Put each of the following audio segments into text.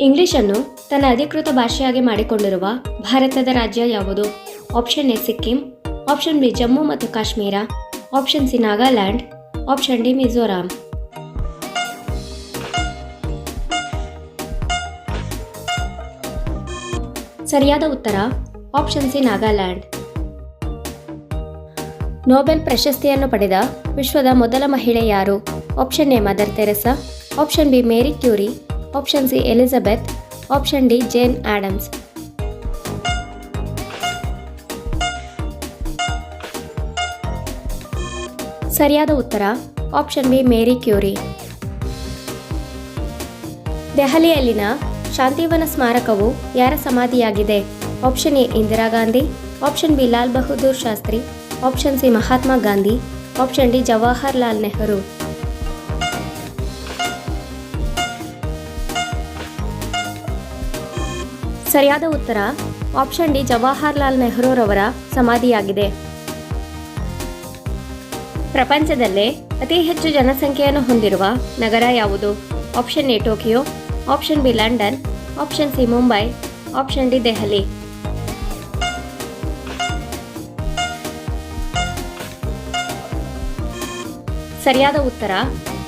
ಇಂಗ್ಲಿಷನ್ನು ತನ್ನ ಅಧಿಕೃತ ಭಾಷೆಯಾಗಿ ಮಾಡಿಕೊಂಡಿರುವ ಭಾರತದ ರಾಜ್ಯ ಯಾವುದು? Option A Sikkim, option B Jammu ಮತ್ತು Kashmir, option C Nagaland, option D Mizoram. ಸರಿಯಾದ ಉತ್ತರ, ಆಪ್ಷನ್ ಸಿ ನಾಗಾಲ್ಯಾಂಡ್. ನೋಬೆಲ್ ಪ್ರಶಸ್ತಿಯನ್ನು ಪಡೆದ ವಿಶ್ವದ ಮೊದಲ ಮಹಿಳೆ ಯಾರು? Option A mother Teresa, option B Marie Curie option C Elizabeth option D Jane Addams ಸರಿಯಾದ ಉತ್ತರ ಆಪ್ಷನ್ ಬಿ ಮೇರಿ ಕ್ಯೂರಿ ದೆಹಲಿಯಲ್ಲಿನ ಶಾಂತಿವನ ಸ್ಮಾರಕವು ಯಾರ ಸಮಾಧಿಯಾಗಿದೆ? Option A Indira Gandhi. Option B Lal Bahadur Shastri. Option C Mahatma Gandhi. Option D Jawaharlal Nehru. ಸರಿಯಾದ ಉತ್ತರ option D Jawaharlal ನೆಹರೂರವರ ಸಮಾಧಿಯಾಗಿದೆ. ಪ್ರಪಂಚದಲ್ಲೇ ಅತಿ ಹೆಚ್ಚು ಜನಸಂಖ್ಯೆಯನ್ನು ಹೊಂದಿರುವ ನಗರ ಯಾವುದು? Option A Tokyo, option B London, option C Mumbai, option D Delhi. ಸರಿಯಾದ ಉತ್ತರ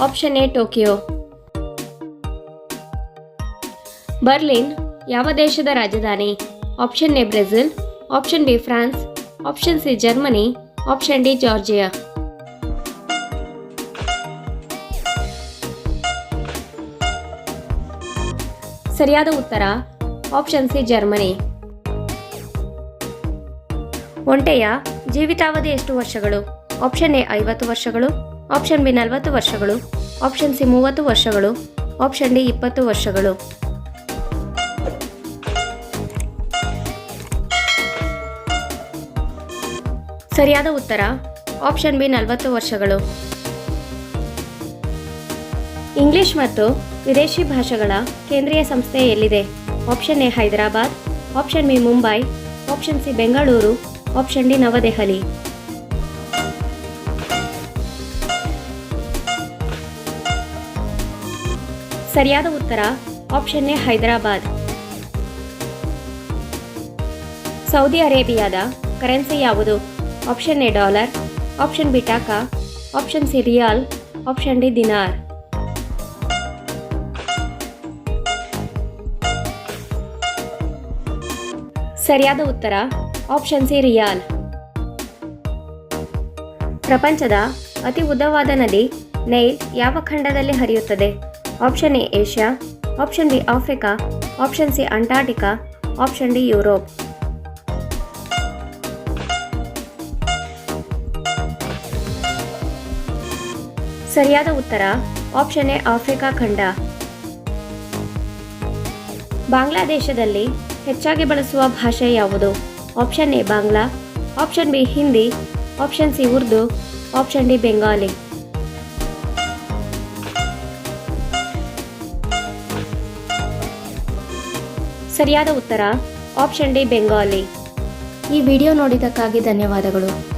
ಆಪ್ಷನ್ ಎ ಟೋಕಿಯೋ. ಬರ್ಲಿನ್ ಯಾವ ದೇಶದ ರಾಜಧಾನಿ? Option A Brazil option B France option C Germany option D Georgia. ಸರಿಯಾದ ಉತ್ತರ ಆಪ್ಷನ್ ಸಿ ಜರ್ಮನಿ. ಒಂಟೆಯ ಜೀವಿತಾವಧಿ ಎಷ್ಟು ವರ್ಷಗಳು? ಆಪ್ಷನ್ ಎ ಐವತ್ತು ವರ್ಷಗಳು ಆಪ್ಷನ್ ಬಿ ನಲವತ್ತು ವರ್ಷಗಳು ಆಪ್ಷನ್ ಸಿ ಮೂವತ್ತು ವರ್ಷಗಳು ಆಪ್ಷನ್ ಡಿ ಇಪ್ಪತ್ತು ವರ್ಷಗಳು. ಸರಿಯಾದ ಉತ್ತರ. ಆಪ್ಷನ್ ಬಿ ನಲವತ್ತು ವರ್ಷಗಳು. ಇಂಗ್ಲಿಷ್ ಮತ್ತು ವಿದೇಶಿ ಭಾಷೆಗಳ ಕೇಂದ್ರೀಯ ಸಂಸ್ಥೆ ಎಲ್ಲಿದೆ? Option A Hyderabad, option B Mumbai, option C Bengaluru, option D New Delhi. ಸರಿಯಾದ ಉತ್ತರ, ಆಪ್ಷನ್ ಎ ಹೈದರಾಬಾದ್. ಸೌದಿ ಅರೇಬಿಯಾದ ಕರೆನ್ಸಿ ಯಾವುದು? Option A dollar option B taka option C riyal option D dinar ಸರಿಯಾದ ಉತ್ತರ ಆಪ್ಷನ್ ಸಿ ರಿಯಾಲ್ ಪ್ರಪಂಚದ ಅತಿ ಉದ್ದವಾದ ನದಿ ನೈಲ್ ಯಾವ ಖಂಡದಲ್ಲಿ ಹರಿಯುತ್ತದೆ? Option A Asia option B Africa option C Antarctica option D Europe ಸರಿಯಾದ ಉತ್ತರ ಆಪ್ಷನ್ ಎ ಆಫ್ರಿಕಾ ಖಂಡ. ಬಾಂಗ್ಲಾದೇಶದಲ್ಲಿ ಹೆಚ್ಚಾಗಿ ಬಳಸುವ ಭಾಷೆ ಯಾವುದು? Option A Bangla option B Hindi option C Urdu option D Bengali. ಸರಿಯಾದ ಉತ್ತರ ಆಪ್ಷನ್ ಡಿ ಬೆಂಗಾಲಿ. ಈ ವಿಡಿಯೋ ನೋಡಿದ್ದಕ್ಕಾಗಿ ಧನ್ಯವಾದಗಳು.